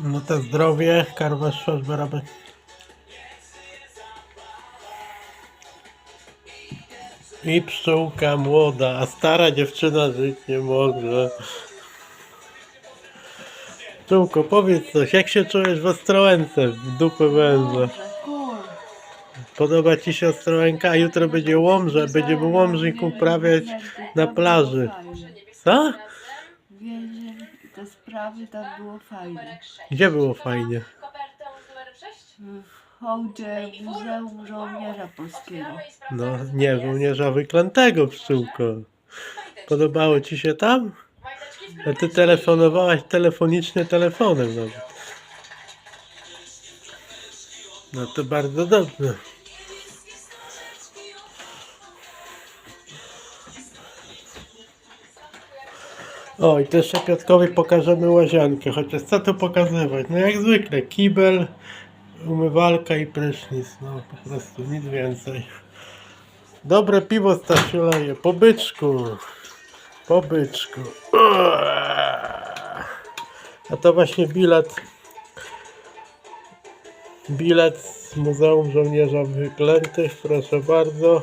No to zdrowie, karwa szos barabe. I pszczółka młoda, a stara dziewczyna żyć nie może. Pszczółko, powiedz coś, jak się czujesz w Ostrołęce, w dupę węża? Podoba Ci się Ostrołęka, a jutro będzie Łomża, będziemy Łomżyk uprawiać na plaży. Co? Te sprawy tam było fajne. Gdzie było fajnie? Kopertę numer 6? W hołdzie Muzeum Żołnierza Polskiego. No, nie, żołnierza wyklętego pszczółko. Podobało Ci się tam? A Ty telefonowałaś telefonicznie telefonem nawet. No to bardzo dobrze. O, i też Piotkowi pokażemy łazienkę, chociaż co tu pokazywać? No jak zwykle, kibel, umywalka i prysznic, no po prostu nic więcej. Dobre piwo Stasiu po byczku, po byczku. A to właśnie bilet, bilet z Muzeum Żołnierza Wyklętych, proszę bardzo.